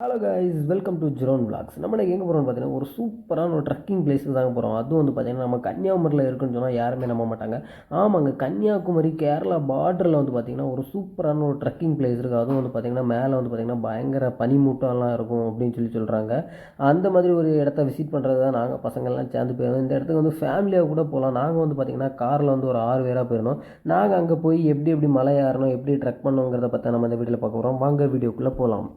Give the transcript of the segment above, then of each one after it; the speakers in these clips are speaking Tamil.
Hello guys welcome to Jeron blogs நம்ம எங்கே போகிறோம்னு பார்த்தீங்கன்னா ஒரு சூப்பரான ஒரு ட்ரக்கிங் பிளேஸுக்கு தாங்க போகிறோம் அதுவும் வந்து பார்த்தீங்கன்னா நம்ம கன்னியாகுமரியில் இருக்குன்னு சொன்னால் யாருமே நம்ப மாட்டாங்க. ஆமாங்க கன்னியாகுமரி கேரளா பார்டரில் வந்து பார்த்தீங்கன்னா ஒரு சூப்பரான ஒரு ட்ரக்கிங் பிளேஸ் இருக்குது அதுவும் வந்து பார்த்திங்கன்னா மேலே வந்து பார்த்தீங்கன்னா பயங்கர பனிமூட்டம்லாம் இருக்கும் அப்படின்னு சொல்லி சொல்கிறாங்க அந்த மாதிரி ஒரு இடத்த விசிட் பண்ணுறது தான் நாங்கள் பசங்கள்லாம் சேர்ந்து போயிருந்தோம். இந்த இடத்துக்கு வந்து ஃபேமிலியாக கூட போகலாம். நாங்கள் வந்து பார்த்திங்கன்னா காரில் வந்து ஒரு ஆறு பேராக போயிருந்தோம். நாங்கள் அங்கே போய் எப்படி எப்படி மலை ஏறணும் எப்படி ட்ரக் பண்ணணுங்கிறத பற்றி நம்ம இந்த வீட்டில் பார்க்க போகிறோம் வாங்க வீடியோக்குள்ளே போகலாம்.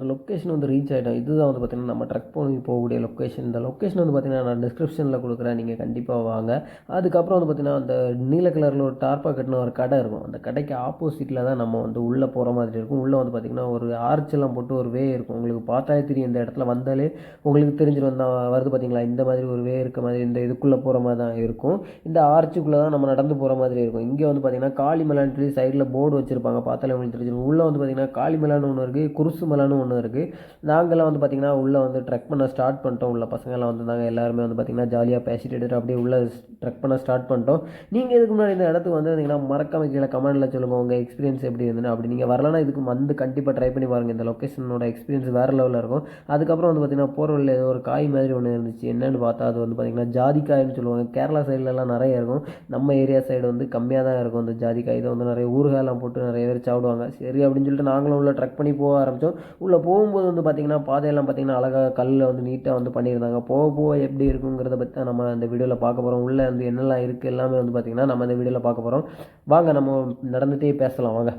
அந்த லொக்கேஷன் வந்து ரீச் ஆகிடும் இதுதான் வந்து பார்த்தீங்கன்னா நம்ம ட்ரக் பண்ணி போகக்கூடிய லொக்கேஷன் இந்த லொக்கேஷன் வந்து பார்த்தீங்கன்னா நான் டிஸ்கிரிப்ஷனில் கொடுக்குறேன். நீங்கள் கண்டிப்பாக வாங்க. அதுக்கப்புறம் வந்து பார்த்தீங்கன்னா அந்த நீல கலரில் ஒரு டார்ப்பா கட்டின ஒரு கடை இருக்கும். அந்த கடைக்கு ஆப்போசிட்டில் தான் நம்ம வந்து உள்ளே போகிற மாதிரி இருக்கும். உள்ளே வந்து பார்த்தீங்கன்னா ஒரு ஆர்ச்செல்லாம் போட்டு ஒரு வே இருக்கும். உங்களுக்கு பார்த்தாலே தெரியும் இந்த இடத்துல வந்தாலே. உங்களுக்கு தெரிஞ்சிடும் தான் வருது பார்த்தீங்களா இந்த மாதிரி ஒரு வே இருக்க மாதிரி இந்த இதுக்குள்ளே போகிற மாதிரி தான் இருக்கும். இந்த ஆர்ச்சுக்குள்ளே தான் நம்ம நடந்து போகிற மாதிரி இருக்கும். இங்கே வந்து பார்த்தீங்கன்னா காளிமலைன்னு சொல்லி சைடில் போர்டு வச்சுருப்பாங்க. பார்த்தாலே உங்களுக்கு தெரிஞ்சிடும். உள்ளே வந்து பார்த்தீங்கன்னா காளிமலைன்னு ஒன்று இருக்குது குருசு மலான்னு ஒன்று இருக்குது நாங்கள்லாம் வந்து பார்த்திங்கன்னா உள்ளே வந்து ட்ரெக் பண்ண ஸ்டார்ட் பண்ணிட்டோம். உள்ள பசங்கள்லாம் வந்துருந்தாங்க. எல்லாருமே வந்து பார்த்திங்கன்னா ஜாலியாக பேசிட்டு எடுத்துட்டு அப்படியே உள்ளே ட்ரெக் பண்ண ஸ்டார்ட் பண்ணிட்டோம். நீங்கள் இதுக்கு முன்னாடி இந்த இடத்துக்கு வந்துருந்தீங்கன்னா மறக்காம கீழே கமெண்டில் சொல்லுங்கள் உங்கள் எக்ஸ்பீரியன்ஸ் எப்படி இருந்ததுன்னு. அப்படி நீங்கள் வரலன்னா இதுக்கு வந்து கண்டிப்பாக ட்ரை பண்ணி பாருங்கள் இந்த லொக்கேஷனோட எக்ஸ்பீரியன்ஸ் வேறு லெவலில் இருக்கும். அதுக்கப்புறம் வந்து பார்த்திங்கன்னா போகிற வழியில் ஏதோ ஒரு காய் மாதிரி ஒன்று இருந்துச்சு. என்னென்னு பார்த்தா அது வந்து பார்த்திங்கன்னா ஜாதிக்காய்னு சொல்லுவாங்க. கேரளா சைட்லலாம் நிறைய இருக்கும். நம்ம ஏரியா சைடு வந்து கம்மியாக தான் இருக்கும் அந்த ஜாதிக்காய் இதை வந்து நிறைய ஊறுகாயெல்லாம் போட்டு நிறைய பேர் சாப்பிடுவாங்க. சரி அப்படின்னு சொல்லிட்டு நாங்களும் உள்ள ட்ரக் பண்ணி போக ஆரம்பித்தோம் உள்ளே போகும்போது வந்து பார்த்திங்கன்னா பாதையெல்லாம் பார்த்திங்கன்னா அழகாக கல்லில் வந்து நீட்டாக வந்து பண்ணியிருந்தாங்க. போக போக எப்படி இருக்குங்கிறத பற்றி தான் நம்ம அந்த வீடியோவில் பார்க்க போகிறோம் உள்ளே வந்து என்னெல்லாம் இருக்குது எல்லாமே வந்து பார்த்திங்கன்னா நம்ம இந்த வீடியோவில் பார்க்க போகிறோம் வாங்க நம்ம நடந்துகிட்டே பேசலாம். வாங்க.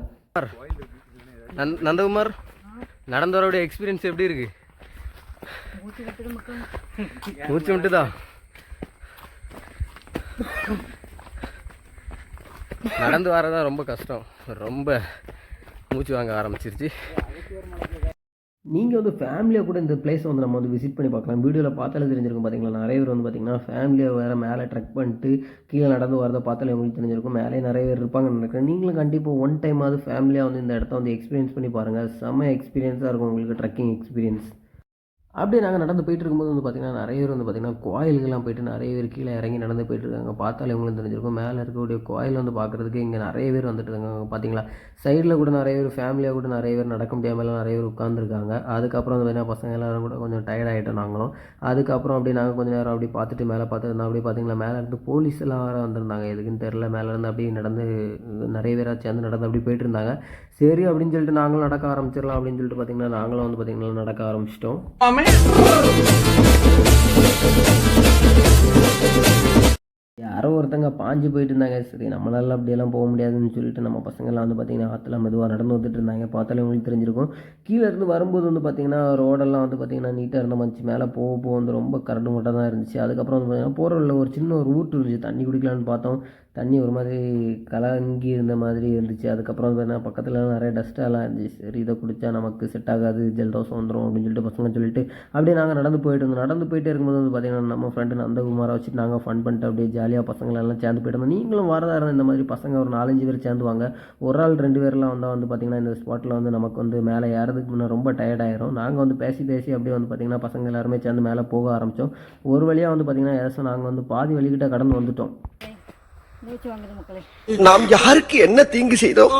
நந்த் நந்தகுமார் நடந்து வரக்கூடிய எக்ஸ்பீரியன்ஸ் எப்படி இருக்கு? மூச்சு விட்டுதா? நடந்து வரதான் ரொம்ப கஷ்டம். ரொம்ப மூச்சு வாங்க ஆரம்பிச்சிருச்சு. நீங்கள் வந்து ஃபேமிலியாக கூட இந்த பிளேஸை வந்து நம்ம வந்து விசிட் பண்ணி பார்க்கலாம். வீடியோவில் பார்த்தாலே தெரிஞ்சிருக்கும் பார்த்தீங்களா நிறைய பேர் வந்து பார்த்தீங்கன்னா ஃபேமிலியாக வேறு மேலே ட்ரெக் பண்ணிட்டு கீழே நடந்து வரதை பார்த்தாலே உங்களுக்கு தெரிஞ்சிருக்கும். மேலே நிறைய பேர் இருப்பாங்கன்னு நினைக்கிறேன். நீங்களும் கண்டிப்பாக ஒன் டைமாவது ஃபேமிலியாக வந்து இந்த இடத்த வந்து எக்ஸ்பீரியன்ஸ் பண்ணி பாருங்கள் செம்ம எக்ஸ்பீரியன்ஸாக இருக்கும் உங்களுக்கு ட்ரெக்கிங் எக்ஸ்பீரியன்ஸ் அப்படியே நாங்கள் நடந்து போயிட்டு இருக்கும்போது வந்து பார்த்திங்கன்னா நிறைய பேர் வந்து பார்த்திங்கன்னா கோயிலுக்கெல்லாம் போயிட்டு நிறைய பேர் கீழே இறங்கி நடந்து போயிட்டு இருக்காங்க பார்த்தாலே உங்களுக்கு தெரிஞ்சிருக்கும். மேலே இருக்கக்கூடிய கோயில் வந்து பார்க்குறதுக்கு இங்கே நிறைய பேர் வந்துட்டு இருக்காங்க. பார்த்தீங்களா சைடில் கூட நிறைய பேர் ஃபேமிலியாக கூட நிறைய பேர் நடக்க முடியாமலாம் நிறைய பேர் உட்காந்துருக்காங்க அதுக்கப்புறம் வந்து பார்த்தீங்கன்னா பசங்க எல்லாரும் கூட கொஞ்சம் டயர்ட் ஆகிட்டோம் நாங்களும். அதுக்கப்புறம் அப்படியே நாங்கள் கொஞ்சம் நேரம் அப்படி பார்த்துட்டு மேலே பார்த்துருந்தோம் அப்படியே பார்த்திங்களா மேலே இருந்து போலீஸ் எல்லாம் வேறு வந்திருந்தாங்க. எதுக்குன்னு தெரில மேலே இருந்து அப்படியே நடந்து நிறைய பேராக சேர்ந்து நடந்து அப்படி போயிட்டு இருந்தாங்க. சரி அப்படின்னு சொல்லிட்டு நாங்களும் நடக்க ஆரம்பிச்சிடலாம் அப்படின்னு சொல்லிட்டு பார்த்தீங்கன்னா நாங்களும் வந்து பார்த்திங்கன்னா நடக்க ஆரம்பிச்சிட்டோம். யாரோ ஒருத்தங்க பாஞ்சு போயிட்டு இருந்தாங்க சரி நம்மளால அப்படியெல்லாம் போக முடியாதுன்னு சொல்லிட்டு நம்ம பசங்கள்லாம் வந்து பார்த்தீங்கன்னா ஆற்றுல மெதுவாக நடந்து வந்துட்டு இருந்தாங்க. பார்த்தாலே உங்களுக்கு தெரிஞ்சிருக்கும். கீழே இருந்து வரும்போது வந்து பார்த்தீங்கன்னா ரோடெல்லாம் வந்து பார்த்தீங்கன்னா நீட்டாக இருந்த மாதிரி மேலே போக போக வந்து ரொம்ப கரண்டு மட்டும் தான் இருந்துச்சு. அதுக்கப்புறம் வந்து பார்த்தீங்கன்னா போகிற ஒரு சின்ன ஒரு ஊட்டு இருந்துச்சு. தண்ணி குடிக்கலான்னு பார்த்தோம். தண்ணி ஒரு மாதிரி கலங்கி இருந்த மாதிரி இருந்துச்சு. அதுக்கப்புறம் பார்த்தீங்கன்னா பக்கத்தில் நிறைய டஸ்ட்டெல்லாம் இருந்துச்சு. சரி இதை குடித்தா நமக்கு செட் ஆகாது ஜலதோஷம் வந்துடும் அப்படின்னு சொல்லிட்டு பசங்க சொல்லிட்டு அப்படியே நாங்கள் நடந்து போயிட்டு இருந்தோம். நடந்து போயிட்டே இருக்கும்போது வந்து பார்த்தீங்கன்னா நம்ம ஃப்ரெண்டு நந்தகுமாரை வச்சுட்டு நாங்கள் ஃபன் பண்ணிட்டு அப்படியே ஜாலியாக பசங்களெல்லாம் சேர்ந்து போயிட்டு இருந்தோம் நீங்களும் வரதா இருந்தால் இந்த மாதிரி பசங்க ஒரு நாலஞ்சு பேர் சேர்ந்துவாங்க. ஒரு ஆள் ரெண்டு பேர்லாம் வந்தால் வந்து பார்த்திங்கன்னா இந்த ஸ்பாட்டில் வந்து நமக்கு வந்து மேலே ஏறதுக்கு முன்னே ரொம்ப டயர்டாயிரும் நாங்கள் வந்து பேசி பேசி அப்படியே வந்து பார்த்திங்கன்னா பசங்க எல்லாருமே சேர்ந்து மேலே போக ஆரம்பித்தோம் ஒரு வழியாக வந்து பார்த்திங்கன்னா ஏதாச்சும் நாங்கள் வந்து பாதி வழிகிட்ட கடந்து வந்துட்டோம். நாம் யாருக்கு என்ன தீங்கு செய்தோம்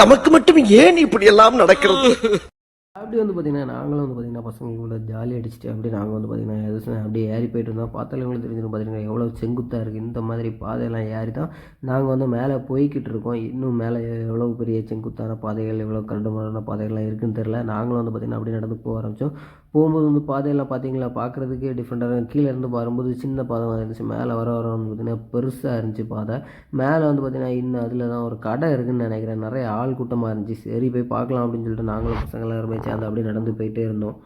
நமக்கு மட்டும் ஏன் இப்படி எல்லாம் நடக்கிறது? அப்படி வந்து பார்த்திங்கன்னா நாங்களும் வந்து பார்த்திங்கன்னா பசங்க கூட ஜாலி அடிச்சுட்டு அப்படியே நாங்கள் வந்து பார்த்திங்கன்னா எதாச்சும் அப்படியே ஏறி போயிட்டு இருந்தோம். பார்த்தாலே உங்களுக்கு தெரிஞ்சிடும் பார்த்திங்கன்னா எவ்வளோ செங்குத்தாக இருக்குது இந்த மாதிரி பாதையெல்லாம் ஏறி தான் நாங்கள் வந்து மேலே போய்கிட்டு இருக்கோம். இன்னும் மேலே எவ்வளோ பெரிய செங்குத்தான பாதைகள் எவ்வளோ கரடுமுரடான பாதைகள்லாம் இருக்குன்னு தெரில நாங்களும் வந்து பார்த்திங்கன்னா அப்படியே நடந்து போக ஆரம்பித்தோம் போகும்போது வந்து பாதையெல்லாம் பார்த்தீங்களா? பார்க்குறதுக்கே டிஃப்ரெண்ட்டாக கீழே இருந்து வரும்போது சின்ன பாதை மாதிரி இருந்துச்சு. மேலே வர வர வந்து பார்த்திங்கன்னா பெருசாக இருந்துச்சு பாதை. மேலே வந்து பார்த்திங்கன்னா இன்னும் அதில் தான் ஒரு கடை இருக்குதுன்னு நினைக்கிறேன். நிறைய ஆள் கூட்டமாக இருந்துச்சு. சரி போய் பார்க்கலாம் அப்படின்னு சொல்லிட்டு நாங்களும் பசங்களாக எல்லாருமே சேர்ந்து அப்படியே நடந்து போயிட்டே இருந்தோம்.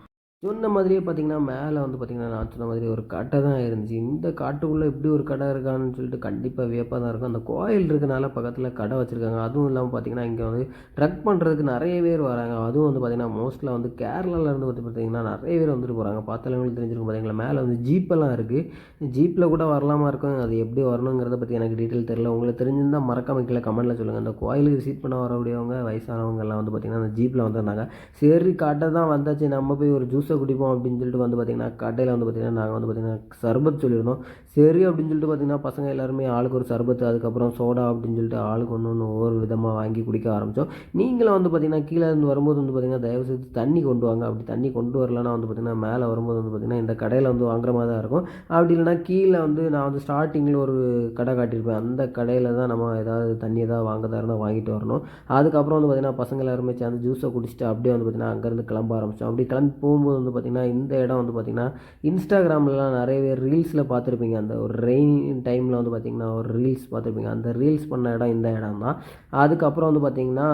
சொன்ன மாதிரியே பார்த்தீங்கன்னா மேலே வந்து பார்த்திங்கன்னா நான் சொன்ன மாதிரி ஒரு கடை தான் இருந்துச்சு. இந்த காட்டுக்குள்ளே இப்படி ஒரு கடை இருக்கான்னு சொல்லிட்டு கண்டிப்பாக வியப்பாக தான் இருக்கும். அந்த கோயில் இருக்கனால பக்கத்தில் கடை வச்சுருக்காங்க. அதுவும் இல்லாமல் பார்த்தீங்கன்னா இங்கே வந்து ட்ரக் பண்ணுறதுக்கு நிறைய பேர் வராங்க. அதுவும் வந்து பார்த்திங்கன்னா மோஸ்ட்டில் வந்து கேரளாவிலேருந்து வந்து பார்த்திங்கன்னா நிறைய பேர் வந்துட்டு போகிறாங்க பார்த்தாலும் தெரிஞ்சிருக்கும் பார்த்திங்களா மேலே வந்து ஜீப்பெல்லாம் இருக்குது ஜீப்பில் கூட வரலாமா இருக்கும். அது எப்படி வரணுங்கிறத பற்றி எனக்கு டீட்டெயில் தெரியல. உங்களுக்கு தெரிஞ்சிருந்தால் மறக்காம கீழே கமெண்ட்டில் சொல்லுங்கள் அந்த கோயிலுக்கு விசிட் பண்ண வரக்கூடியவங்க வயசானவங்கெல்லாம் வந்து பார்த்திங்கன்னா அந்த ஜீப்பில் வந்திருந்தாங்க. சரி கடை தான் வந்தாச்சு. நம்ம போய் ஒரு ஜூஸ் குடிப்போம் அப்படின்னு சொல்லிட்டு வந்து பார்த்திங்கன்னா கடையில் வந்து பார்த்திங்கன்னா நாங்கள் வந்து பார்த்திங்கன்னா சர்பத் சொல்லியிருந்தோம். சரி அப்படின்னு சொல்லிட்டு பார்த்திங்கன்னா பசங்க எல்லாருமே ஆளுக்கு ஒரு சர்பத்து அதுக்கப்புறம் சோடா அப்படின்னு சொல்லிட்டு ஆளுக்கு ஒன்று ஒன்று ஒவ்வொரு விதமாக வாங்கி குடிக்க ஆரம்பித்தோம் நீங்களும் வந்து பார்த்திங்கன்னா கீழே இருந்து வரும்போது வந்து பார்த்திங்கன்னா தயவு செய்து தண்ணி கொண்டு வாங்க. அப்படி தண்ணி கொண்டு வரலன்னா வந்து பார்த்திங்கன்னா மேலே வரும்போது வந்து பார்த்திங்கன்னா இந்த கடையில் வந்து வாங்குற மாதிரி தான் இருக்கும். அப்படி இல்லைனா கீழே வந்து நான் வந்து ஸ்டார்டிங்கில் ஒரு கடை காட்டியிருப்பேன். அந்த கடையில் தான் நம்ம ஏதாவது தண்ணி ஏதாவது வாங்கதா இருந்தால் வாங்கிட்டு வரணும். அதுக்கப்புறம் வந்து பார்த்திங்கன்னா பசங்க எல்லாருமே சேர்ந்து ஜூஸை குடிச்சிட்டு அப்படியே வந்து பார்த்திங்கன்னா அங்கேருந்து கிளம்ப ஆரம்பித்தோம் அப்படி கிளம்பி போகும்போது வந்து பார்த்திங்கன்னா இந்த இடம் வந்து பார்த்திங்கன்னா இன்ஸ்டாகிராம்லலாம் நிறைய பேர் ரீல்ஸில் பார்த்துருப்பீங்க. அந்த ஒரு ரெயின் டைமில் வந்து பார்த்திங்கன்னா ஒரு ரீல்ஸ் பார்த்துருப்பீங்க. அந்த ரீல்ஸ் பண்ண இடம் இந்த இடம் தான் அதுக்கப்புறம் வந்து பார்த்திங்கன்னா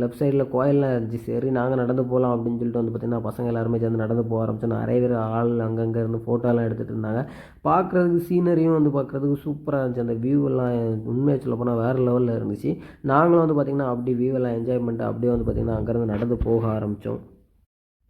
லெஃப்ட் சைடில் கோயிலெலாம் இருந்துச்சு. சரி நாங்கள் நடந்து போகலாம் அப்படின்னு சொல்லிட்டு வந்து பார்த்திங்கன்னா பசங்க எல்லாருமே சேர்ந்து நடந்து போக ஆரம்பிச்சோம். நிறைய பேர் ஆள் அங்கங்கே இருந்து ஃபோட்டோலாம் எடுத்துகிட்டு இருந்தாங்க. பார்க்குறதுக்கு சீனரியும் வந்து பார்க்குறதுக்கு சூப்பராக இருந்துச்சு. அந்த வியூ எல்லாம் சொல்ல போனால் வேறு லெவலில் இருந்துச்சு. நாங்களும் வந்து பார்த்திங்கன்னா அப்படி வியூவெல்லாம் என்ஜாய்மெண்ட்டு என்ஜாய் பண்ணிட்டு அப்படியே வந்து பார்த்திங்கன்னா அங்கேருந்து நடந்து போக ஆரம்பித்தோம்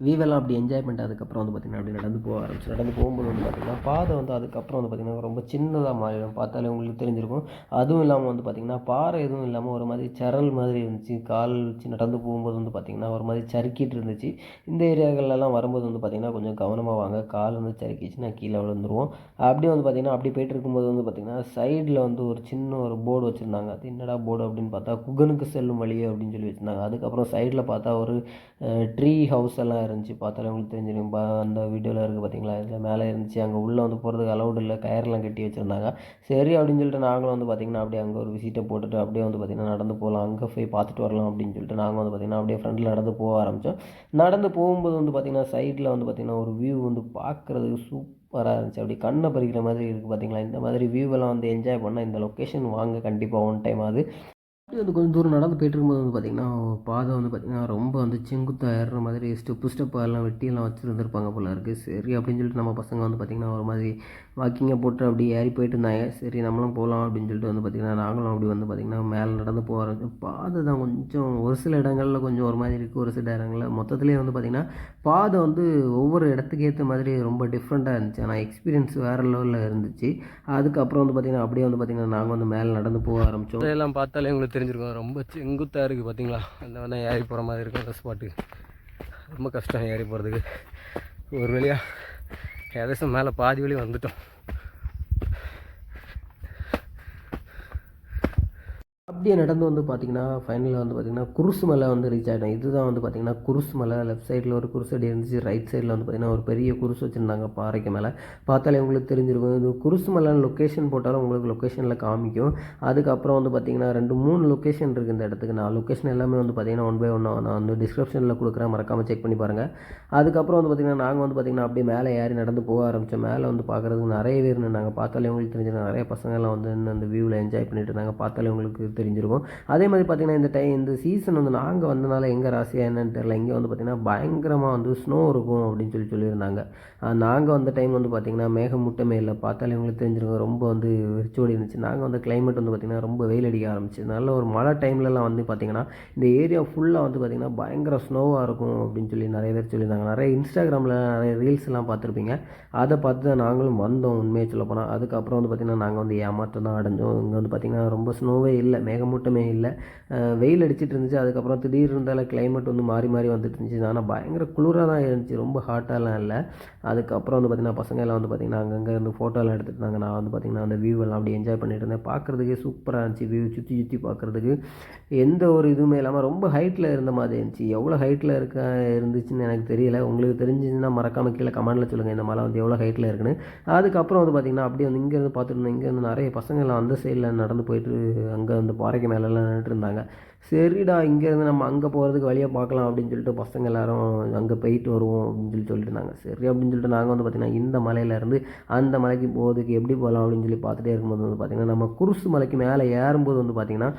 வீவெல்லாம் அப்படி என்ஜாய் பண்ணிட்டு அதுக்கப்புறம் வந்து பார்த்திங்கன்னா அப்படி நடந்து போக ஆரம்பிச்சு. நடந்து போகும்போது வந்து பார்த்திங்கன்னா பாதை வந்து அதுக்கப்புறம் வந்து பார்த்திங்கன்னா ரொம்ப சின்னதாக மாறிடும். பார்த்தாலே உங்களுக்கு தெரிஞ்சிருக்கும். அதுவும் இல்லாமல் வந்து பார்த்திங்கன்னா பாறை எதுவும் இல்லாமல் ஒரு மாதிரி சரல் மாதிரி இருந்துச்சு. கால் வச்சு நடந்து போகும்போது வந்து பார்த்திங்கன்னா ஒரு மாதிரி சறுக்கிட்டு இருந்துச்சு. இந்த ஏரியாக்கள்லாம் வரும்போது வந்து பார்த்திங்கன்னா கொஞ்சம் கவனமாக வாங்க. கால் வந்து சறுக்கிச்சுன்னா கீழே விழுந்துருவோம். அப்படியே வந்து பார்த்திங்கன்னா அப்படி போயிட்டு இருக்கும்போது வந்து பார்த்திங்கன்னா சைடில் வந்து ஒரு சின்ன ஒரு போர்டு வச்சுருந்தாங்க. அது என்னடா போர்டு அப்படின்னு பார்த்தா குகனுக்கு செல்லும் வழி அப்படின்னு சொல்லி வச்சுருந்தாங்க. அதுக்கப்புறம் சைடில் பார்த்தா ஒரு ட்ரீ ஹவுஸ் எல்லாம் இருந்துச்சு பார்த்தாலே உங்களுக்கு தெரிஞ்சிருக்கும் பா அந்த வீடியோவில் இருக்குது பார்த்தீங்களா இதில் மேலே இருந்துச்சு. அங்கே உள்ளே வந்து போகிறதுக்கு அலௌடு இல்லை. கயர்லாம் கட்டி வச்சுருந்தாங்க. சரி அப்படின்னு சொல்லிட்டு நாங்களும் வந்து பார்த்திங்கன்னா அப்படியே அங்கே ஒரு விசிட்டை போட்டுட்டு அப்படியே வந்து பார்த்திங்கன்னா நடந்து போகலாம். அங்கே போய் பார்த்துட்டு வரலாம் அப்படின்னு சொல்லிட்டு நாங்கள் வந்து பார்த்திங்கன்னா அப்படியே ஃப்ரெண்டில் நடந்து போக ஆரம்பித்தோம் நடந்து போகும்போது வந்து பார்த்திங்கன்னா சைடில் வந்து பார்த்திங்கன்னா ஒரு வியூ வந்து பார்க்குறதுக்கு சூப்பராக இருந்துச்சு. அப்படி கண்ணை பறிக்கிற மாதிரி இருக்குது பார்த்தீங்களா இந்த மாதிரி வியூவெல்லாம் வந்து என்ஜாய் பண்ணால் இந்த லொக்கேஷன் வாங்க கண்டிப்பாக ஒன் டைம் ஆகுது. வந்து கொஞ்சம் தூரம் நடந்து போயிட்டு இருக்கும்போது வந்து பார்த்திங்கன்னா பாதை வந்து பார்த்திங்கன்னா ரொம்ப வந்து செங்குத்தாக ஏறுற மாதிரி ஸ்டெப்பு ஸ்டெப்பாக எல்லாம் வெட்டியெல்லாம் வச்சுருந்துருப்பாங்க போல இருக்குது சரி அப்படின்னு சொல்லிட்டு நம்ம பசங்க வந்து பார்த்திங்கன்னா ஒரு மாதிரி வாக்கிங்கை போட்டு அப்படி ஏறி போயிட்டு இருந்தாங்க. சரி நம்மளும் போகலாம் அப்படின்னு சொல்லிட்டு வந்து பார்த்திங்கன்னா நாங்களும் அப்படி வந்து பார்த்திங்கன்னா மேலே நடந்து போகிறது பாதை தான் கொஞ்சம் ஒரு சில இடங்களில் கொஞ்சம் ஒரு மாதிரி இருக்குது ஒரு சில இடங்களில். மொத்தத்துலேயே வந்து பார்த்திங்கன்னா பாதை வந்து ஒவ்வொரு இடத்துக்கு ஏற்ற மாதிரி ரொம்ப டிஃப்ரெண்ட்டாக இருந்துச்சு. ஆனால் எக்ஸ்பீரியன்ஸ் வேறு லெவலில் இருந்துச்சு. அதுக்கப்புறம் வந்து பார்த்திங்கன்னா அப்படியே வந்து பார்த்திங்கன்னா நாங்கள் வந்து மேலே நடந்து போக ஆரம்பித்தோம் இதெல்லாம் பார்த்தாலே உங்களுக்கு தெரிஞ்சிருக்கோம். ரொம்ப செங்குத்தாக இருக்குது பார்த்திங்களா அந்த மாதிரி ஏறி போகிற மாதிரி இருக்கும் அந்த ஸ்பாட்டுக்கு ரொம்ப கஷ்டம் ஏறி போகிறதுக்கு ஒரு வழியாக ஏதாச்சும் மேலே பாதி வழி வந்துட்டோம். அப்படியே நடந்து வந்து பார்த்திங்கன்னா ஃபைனலில் வந்து பார்த்திங்கன்னா குருசு மலை வந்து ரீச் ஆகிட்டோம் இதுதான் வந்து பார்த்திங்கன்னா குருசு மலை. லெஃப்ட் சைடில் ஒரு குருசடி இருந்துச்சு. ரைட் சைடில் வந்து பார்த்திங்கன்னா ஒரு பெரிய குருசு வச்சுருந்தாங்க பாறைக்கு மேலே. பார்த்தாலே உங்களுக்கு தெரிஞ்சிருக்கும். இது குருசு மலைன்னு லொக்கேஷன் போட்டாலும் உங்களுக்கு லொக்கேஷனில் காமிக்கும். அதுக்கப்புறம் வந்து பார்த்திங்கன்னா ரெண்டு மூணு லொக்கேஷன் இருக்குது இந்த இடத்துக்கு. நான் லொக்கேஷன் எல்லாமே வந்து பார்த்திங்கன்னா ஒன் பை ஒன்னாக நான் வந்து டிஸ்கிரிப்ஷனில் கொடுக்குறேன். மறக்காமல் செக் பண்ணி பாருங்கள் அதுக்கப்புறம் வந்து பார்த்திங்கன்னா நாங்கள் வந்து பார்த்திங்கன்னா அப்படியே மேலே ஏறி நடந்து போக ஆரம்பித்தோம் மேலே வந்து பார்க்குறதுக்கு நிறைய பேர் நாங்கள் பார்த்தாலே உங்களுக்கு தெரிஞ்சிருக்கும் நிறைய பசங்கள்லாம் வந்து இன்னும் அந்த வியூவில் என்ஜாய் பண்ணிட்டு இருந்தாங்க. பார்த்தாலே உங்களுக்கு தெரிஞ்சிருக்கும். அதே மாதிரி பார்த்திங்கன்னா இந்த டைம் இந்த சீசன் வந்து நாங்கள் வந்தனால எங்கள் ராசியாக என்னன்னு தெரியல. இங்கே வந்து பார்த்திங்கன்னா பயங்கரமாக வந்து ஸ்னோ இருக்கும் அப்படின்னு சொல்லி சொல்லியிருந்தாங்க. நாங்கள் வந்த டைம் வந்து பார்த்திங்கன்னா மேகமூட்டமே இல்லை. பார்த்தாலே உங்களுக்கு தெரிஞ்சிருக்கும். ரொம்ப வந்து வெறிச்சோடி இருந்துச்சு. நாங்கள் வந்து கிளைமேட் வந்து பார்த்திங்கன்னா ரொம்ப வெயில் அடிக்க ஆரம்பிச்சு. நல்ல ஒரு மழை டைம்லலாம் வந்து பார்த்திங்கன்னா இந்த ஏரியா ஃபுல்லாக வந்து பார்த்திங்கன்னா பயங்கர ஸ்னோவாக இருக்கும் அப்படின்னு சொல்லி நிறைய பேர் சொல்லியிருந்தாங்க. நிறைய இன்ஸ்டாகிராமில் நிறைய ரீல்ஸ்லாம் பார்த்துருப்பீங்க. அதை பார்த்து தான் நாங்களும் வந்தோம் உண்மையை சொல்ல போனால் அதுக்கப்புறம் வந்து பார்த்திங்கன்னா நாங்கள் வந்து ஏமாற்றம் தான் அடைஞ்சோம். இங்கே வந்து பார்த்திங்கன்னா ரொம்ப ஸ்னோவே இல்லை. மேகமூட்டமே இல்லை. வெயில் அடிச்சிட்டு இருந்துச்சு. அதுக்கப்புறம் திடீர்னு இருந்தால கிளைமேட் வந்து மாறி மாறி வந்துட்டு இருந்துச்சு. ஆனால் பயங்கர குளிராக தான் இருந்துச்சு. ரொம்ப ஹாட்டாலாம் இல்லை. அதுக்கப்புறம் வந்து பார்த்திங்கன்னா பசங்க எல்லாம் வந்து பார்த்திங்கன்னா அங்கங்கே இருந்து ஃபோட்டோலாம் எடுத்துட்டு இருந்தாங்க. நான் வந்து பார்த்திங்கன்னா அந்த வியூ எல்லாம் அப்படி என்ஜாய் பண்ணிட்டு இருந்தேன். பார்க்குறதுக்கே சூப்பராக இருந்துச்சு. வியூ சுற்றி சுற்றி பார்க்குறதுக்கு எந்த ஒரு இதுவுமே இல்லாமல் ரொம்ப ஹைட்டில் இருந்த மாதிரி இருந்துச்சு. எவ்வளோ ஹைட்டில் இருக்க இருந்துச்சுன்னு எனக்கு தெரியல. உங்களுக்கு தெரிஞ்சிச்சுன்னா மறக்காமல் கீழே கமெண்டில் சொல்லுங்கள் இந்த மலை வந்து எவ்வளோ ஹைட்டில் இருக்குன்னு. அதுக்கப்புறம் வந்து பார்த்திங்கன்னா அப்படியே வந்து இங்கேருந்து பார்த்துட்டு இருந்தோம் இங்கேருந்து நிறைய பசங்கள்லாம் அந்த சைடில் நடந்து போயிட்டு அங்கே அந்த பாறைக்கு மேலெல்லாம் நின்றுட்டு இருந்தாங்க சரிடா இங்கேருந்து நம்ம அங்கே போகிறதுக்கு வழியாக பார்க்கலாம் அப்படின்னு சொல்லிட்டு பசங்க எல்லாரும் அங்கே போயிட்டு வருவோம் அப்படின்னு சொல்லி சொல்லிட்டு இருந்தாங்க சரி அப்படின்னு சொல்லிட்டு நாங்கள் வந்து பார்த்திங்கன்னா இந்த மலையிலேருந்து அந்த மலைக்கு போகிறதுக்கு எப்படி போகலாம் அப்படின்னு சொல்லி பார்த்துட்டே இருக்கும்போது வந்து பார்த்திங்கன்னா நம்ம குருசு மலைக்கு மேலே ஏறும்போது வந்து பார்த்திங்கன்னா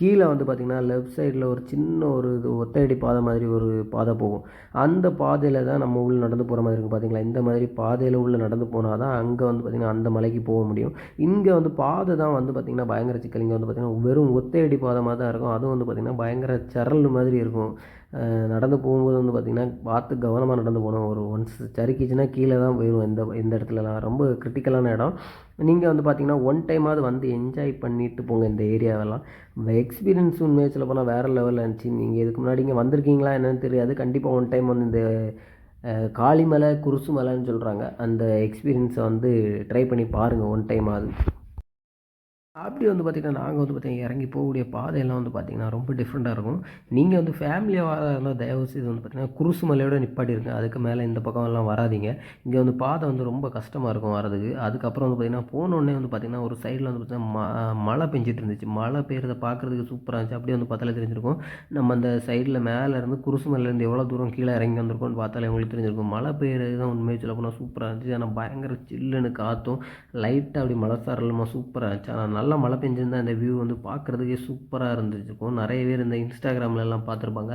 கீழே வந்து பார்த்திங்கன்னா லெஃப்ட் சைடில் ஒரு சின்ன ஒரு இது ஒத்தையடி பாதை மாதிரி ஒரு பாதை போகும். அந்த பாதையில் தான் நம்ம உள்ளே நடந்து போகிற மாதிரி இருக்கும் பார்த்திங்களா இந்த மாதிரி பாதையில் உள்ளே நடந்து போனால் தான் அங்கே வந்து பார்த்திங்கன்னா அந்த மலைக்கு போக முடியும். இங்கே வந்து பாதை தான் வந்து பார்த்திங்கன்னா பயங்கர சிக்கல். இங்கே வந்து பார்த்திங்கன்னா வெறும் ஒத்தையடி பாதை மாதிரி தான் இருக்கும். அதுவும் வந்து பார்த்திங்கன்னா பயங்கர சரல் மாதிரி இருக்கும். நடந்து போகும்போது வந்து பார்த்திங்கன்னா பார்த்து கவனமாக நடந்து போகணும். ஒரு ஒன்ஸ் சறுக்கிச்சுன்னா கீழே தான் போயிடும் இந்த இந்த இடத்துலலாம். ரொம்ப கிரிட்டிக்கலான இடம். நீங்கள் வந்து பார்த்திங்கன்னா ஒன் டைமாவது வந்து என்ஜாய் பண்ணிட்டு போங்க இந்த ஏரியாவெல்லாம். எக்ஸ்பீரியன்ஸ் உண்மையை சொல்ல போனால் வேறு லெவலில் இருந்துச்சு. நீங்கள் இதுக்கு முன்னாடி இங்கே வந்திருக்கீங்களா என்னென்னு தெரியாது. கண்டிப்பாக ஒன் டைம் வந்து இந்த காளிமலை குருசு மலைன்னு சொல்கிறாங்க அந்த எக்ஸ்பீரியன்ஸை வந்து ட்ரை பண்ணி பாருங்கள் ஒன் டைம் அது அப்படி வந்து பார்த்திங்கன்னா நாங்கள் வந்து பார்த்திங்கன்னா இறங்கி போகக்கூடிய பாதையெல்லாம் வந்து பார்த்திங்கன்னா ரொம்ப டிஃப்ரெண்ட்டாக இருக்கும். நீங்கள் வந்து ஃபேமிலியாக வர இருந்தால் தயவு செய்து வந்து பார்த்திங்கன்னா குருசு மலையோட நிப்பாட்டியிருக்கு அதுக்கு மேலே இந்த பக்கம் எல்லாம் வராதீங்க. இங்கே வந்து பாதை வந்து ரொம்ப கஷ்டமாக இருக்கும் வரதுக்கு அதுக்கப்புறம் வந்து பார்த்திங்கன்னா போனோடனே வந்து பார்த்திங்கன்னா ஒரு சைடில் வந்து பார்த்திங்கன்னா ம- மழை பெஞ்சிட்டு இருந்துச்சு. மழை பெய்யறத பார்க்குறதுக்கு சூப்பராக இருந்துச்சு. அப்படியே வந்து பார்த்தாலே தெரிஞ்சிருக்கும். நம்ம அந்த சைடில் மேலே இருந்து குருசு மலையிலேருந்து எவ்வளோ தூரம் கீழே இறங்கி வந்திருக்கோம்னு பார்த்தாலே உங்களுக்கு தெரிஞ்சிருக்கும். மழை பெய்யறது தான் உண்மையை சொல்ல போனால் சூப்பராக இருந்துச்சு. ஆனால் பயங்கர சில்லுன்னு காற்றும் லைட்டாக அப்படி மழை சாரலமாக சூப்பராக இருந்துச்சு. ஆனால் நல்லா மழை பெஞ்சிருந்தால் அந்த வியூ வந்து பார்க்குறதுக்கே சூப்பராக இருந்துச்சுக்கும் நிறைய பேர் இந்த இன்ஸ்டாகிராம்லலாம் பார்த்துருப்பாங்க.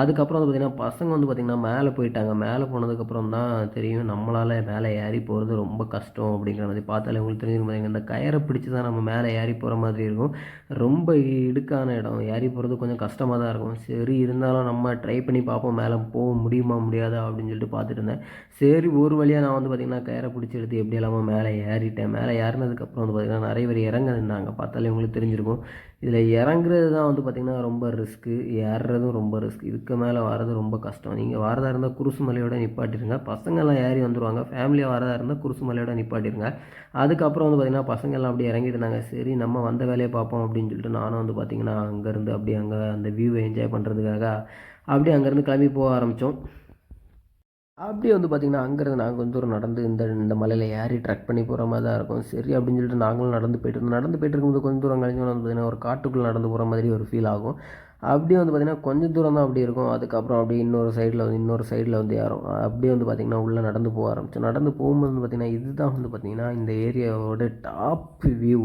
அதுக்கப்புறம் வந்து பார்த்திங்கன்னா பசங்க வந்து பார்த்திங்கன்னா மேலே போயிட்டாங்க. மேலே போனதுக்கப்புறம் தான் தெரியும் நம்மளால் மேலே ஏறி போகிறது ரொம்ப கஷ்டம் அப்படிங்கிற மாதிரி பார்த்தாலே உங்களுக்கு தெரிஞ்சிருக்கும் பாருங்க, இந்த கயரை பிடிச்சி தான் நம்ம மேலே ஏறி போகிற மாதிரி இருக்கும். ரொம்ப இடுக்கான இடம். ஏறி போகிறது கொஞ்சம் கஷ்டமாக தான் இருக்கும். சரி இருந்தாலும் நம்ம ட்ரை பண்ணி பார்ப்போம். மேலே போக முடியுமா முடியாதா அப்படின்னு சொல்லிட்டு பார்த்துட்டு இருந்தேன். சரி ஒரு வழியாக நான் வந்து பார்த்திங்கன்னா கயரை பிடிச்சி எடுத்து எப்படி இல்லாமல் மேலே ஏறிட்டேன். மேலே ஏறினதுக்கப்புறம் வந்து பார்த்திங்கன்னா நிறைய பேர் இறங்க நாங்கள் பார்த்தாலே உங்களுக்கு தெரிஞ்சிருக்கும். இதில் இறங்குறது தான் வந்து பார்த்திங்கன்னா ரொம்ப ரிஸ்க்கு ஏறுறதும் ரொம்ப ரிஸ்க் இதுக்கு மேலே வர்றது ரொம்ப கஷ்டம். நீங்கள் வரதா இருந்தால் குருசு மலையோட நிப்பாட்டிருங்க. பசங்கள்லாம் ஏறி வந்துருவாங்க. ஃபேமிலியாக வரதா இருந்தால் குருசு மலையோட நிப்பாட்டிருங்க. அதுக்கப்புறம் வந்து பார்த்திங்கன்னா பசங்கள்லாம் அப்படியே இறங்கிட்டு சரி நம்ம வந்த வேலையை பார்ப்போம் அப்படின்னு சொல்லிட்டு நானும் வந்து பார்த்திங்கன்னா அங்கேருந்து அப்படியே அங்கே அந்த வியூவை என்ஜாய் பண்ணுறதுக்காக அப்படியே அங்கேருந்து கிளம்பி போக ஆரம்பித்தோம் அப்படியே வந்து பார்த்திங்கன்னா அங்கேருந்து நாங்கள் கொஞ்சம் தூரம் நடந்து இந்த இந்த மலையில் ஏறி ட்ரக் பண்ணி போகிற மாதிரி தான் இருக்கும். சரி அப்படின்னு சொல்லிட்டு நாங்களும் நடந்து போயிட்டு இருந்தோம். நடந்து போயிட்டு இருக்கும்போது கொஞ்சம் தூரம் கழிஞ்சு வந்து பார்த்திங்கன்னா ஒரு காட்டுக்குள்ளே நடந்து போகிற மாதிரி ஒரு ஃபீல் ஆகும். அப்படியே வந்து பார்த்திங்கன்னா கொஞ்சம் தூரம் தான் அப்படி இருக்கும். அதுக்கப்புறம் அப்படியே இன்னொரு சைடில் வந்து இன்னொரு சைடில் வந்து ஏறும். அப்படியே வந்து பார்த்திங்கன்னா உள்ளே நடந்து போக ஆரம்பிச்சோம். நடந்து போகும்போது வந்து பார்த்திங்கன்னா இதுதான் வந்து பார்த்திங்கன்னா இந்த ஏரியாவோட டாப் வியூ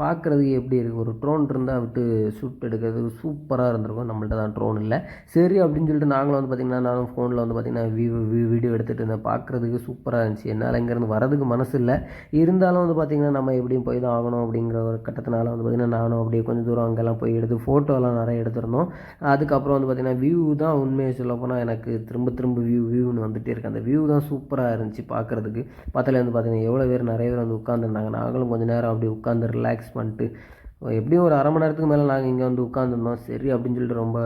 பார்க்குறதுக்கு எப்படி இருக்குது ஒரு ட்ரோன் இருந்தால் விட்டு ஷூட் எடுக்கிறதுக்கு சூப்பராக இருந்திருக்கும். நம்மள்ட்ட தான் ட்ரோன் இல்லை. சரி அப்படின்னு சொல்லிட்டு நாங்களும் வந்து பார்த்திங்கன்னா நானும் ஃபோனில் வந்து பார்த்திங்கன்னா வீ வீடியோ எடுத்துகிட்டு இருந்தேன். பார்க்குறதுக்கு சூப்பராக இருந்துச்சு. என்னால் இங்கேருந்து வரதுக்கு மனசு இல்லை. இருந்தாலும் வந்து பார்த்திங்கன்னா நம்ம எப்படியும் போய் தான் ஆகணும் அப்படிங்கிற ஒரு கட்டத்தினால வந்து பார்த்திங்கன்னா நானும் அப்படியே கொஞ்சம் தூரம் அங்கெல்லாம் போய் எடுத்து ஃபோட்டோலாம் நிறைய எடுத்திருந்தோம். அதுக்கப்புறம் வந்து பார்த்திங்கன்னா வியூ தான் உண்மையை சொல்லப்போனால் எனக்கு திரும்ப திரும்ப வியூ வியூன்னு வந்துட்டே இருக்கு. அந்த வியூ தான் சூப்பராக இருந்துச்சு பார்க்குறதுக்கு. பார்த்தாலே வந்து பார்த்திங்கன்னா எவ்வளோ பேர் நிறைய பேர் வந்து உட்காந்துருந்தாங்க நாங்களும் கொஞ்சம் நேரம் அப்படி உட்காந்து ரிலாக்ஸ் பண்ணிட்டு எப்படியும் ஒரு அரை மணி நேரத்துக்கு மேலே நாங்கள் இங்கே வந்து உட்காந்துருந்தோம் சரி அப்படின்னு சொல்லிட்டு ரொம்ப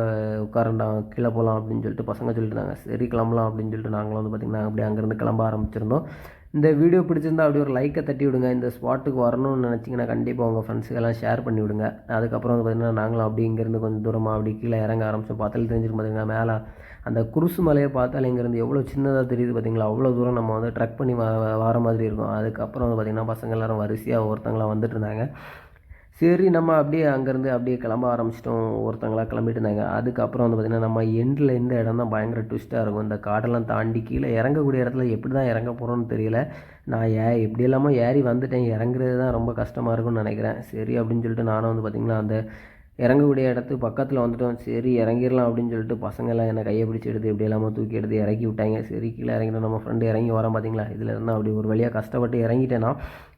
உட்காரண்டா கீழே போகலாம் அப்படின்னு சொல்லிட்டு பசங்க சொல்லிட்டு இருந்தாங்க. சரி கிளம்பலாம் அப்படின்னு சொல்லிட்டு நாங்களும் வந்து பார்த்திங்கன்னா அப்படியே அங்கேருந்து கிளம்ப ஆரம்பிச்சிருந்தோம். இந்த வீடியோ பிடிச்சிருந்தா அப்படியே ஒரு லைக்கை தட்டி விடுங்க. இந்த ஸ்பாட்டுக்கு வரணும்னு நினச்சிங்கன்னா கண்டிப்பாக உங்கள் ஃப்ரெண்ட்ஸுக்கெல்லாம் ஷேர் பண்ணி விடுங்க. அதுக்கப்புறம் வந்து பார்த்திங்கன்னா நாங்களும் அப்படி இங்கேருந்து கொஞ்சம் தூரமாக அப்படி கீழே இறங்க ஆரம்பிச்சோம். பார்த்தாலே தெரிஞ்சிருக்கும் பார்த்தீங்கன்னா மேலே அந்த குருசு மலையை பார்த்தாலே இங்கேருந்து எவ்வளோ சின்னதாக தெரியுது பார்த்தீங்களா அவ்வளோ தூரம் நம்ம வந்து ட்ரக் பண்ணி வ வர மாதிரி இருக்கும். அதுக்கப்புறம் வந்து பார்த்திங்கன்னா பசங்க எல்லாரும் வரிசையாக ஒருத்தங்களாம் வந்துட்டு இருந்தாங்க. சரி நம்ம அப்படியே அங்கேருந்து அப்படியே கிளம்ப ஆரம்பிச்சிட்டோம். ஒருத்தங்களாக கிளம்பிட்டு இருந்தாங்க. அதுக்கப்புறம் வந்து பார்த்திங்கன்னா நம்ம எண்டில் இந்த இடம் தான் பயங்கர ட்விஸ்ட்டாக இருக்கும். இந்த காடெல்லாம் தாண்டி கீழே இறங்கக்கூடிய இடத்துல எப்படி தான் இறங்க போகிறோன்னு தெரியல. நான் ஏ எப்படி இல்லாமல் ஏறி வந்துட்டேன். இறங்குறது தான் ரொம்ப கஷ்டமாக இருக்கும்னு நினைக்கிறேன். சரி அப்படின்னு சொல்லிட்டு நானும் வந்து பார்த்திங்கன்னா அந்த இறங்கக்கூடிய இடத்துக்கு பக்கத்தில் வந்துட்டோம். சரி இறங்கிடலாம் அப்படின்னு சொல்லிட்டு பசங்கள்லாம் என்ன என்னை கையை பிடிச்சி எடுத்து எப்படி இல்லாமல் தூக்கி எடுத்து இறக்கி விட்டாங்க. சரி கீழே இறங்கிட்டோம் நம்ம ஃப்ரெண்டு இறங்கி வரோம் பார்த்தீங்களா இதில் இருந்தால் அப்படி ஒரு வழியாக கஷ்டப்பட்டு இறங்கிட்டேன்னா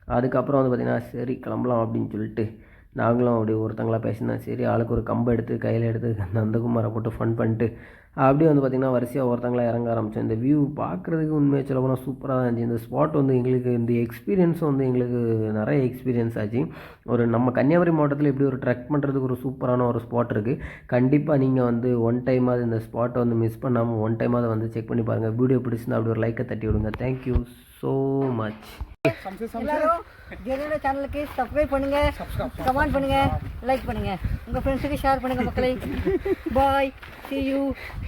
அதுக்கப்புறம் வந்து பார்த்திங்கன்னா சரி கிளம்பலாம் அப்படின்னு சொல்லிட்டு நாங்களும் அப்படி ஒருத்தங்களாக பேசினோம் சரி ஆளுக்கு ஒரு கம்பை எடுத்து கையில் எடுத்து நந்தகுமாரை போட்டு ஃபன் பண்ணிட்டு அப்படியே வந்து பார்த்திங்கன்னா வரிசையாக ஒருத்தங்களா இறங்க ஆரம்பித்தோம் இந்த வியூ பார்க்குறதுக்கு உண்மையாக சொல்ல போனால் சூப்பராக தான் இருந்துச்சு. இந்த ஸ்பாட் வந்து எங்களுக்கு இந்த எக்ஸ்பீரியன்ஸ் வந்து எங்களுக்கு நிறைய எக்ஸ்பீரியன்ஸ் ஆச்சு. ஒரு நம்ம கன்னியாகுமரி மாவட்டத்தில் இப்படி ஒரு ட்ரெக் பண்ணுறதுக்கு ஒரு சூப்பரான ஒரு ஸ்பாட் இருக்குது கண்டிப்பாக நீங்கள் வந்து ஒன் டைமாவது இந்த ஸ்பாட்டை வந்து மிஸ் பண்ணாமல் ஒன் டைமாவது வந்து செக் பண்ணி பாருங்கள் வீடியோ பிடிச்சிருந்தா அப்படி ஒரு லைக்கை தட்டி விடுங்க. தேங்க்யூ ஸோ மச் எல்லாரும் சேனலுக்கு சப்ஸ்கிரைப் பண்ணுங்க கமெண்ட் பண்ணுங்க லைக் பண்ணுங்க. உங்க ஃப்ரெண்ட்ஸுக்கு ஷேர் பண்ணுங்க மக்களை. பாய் see you.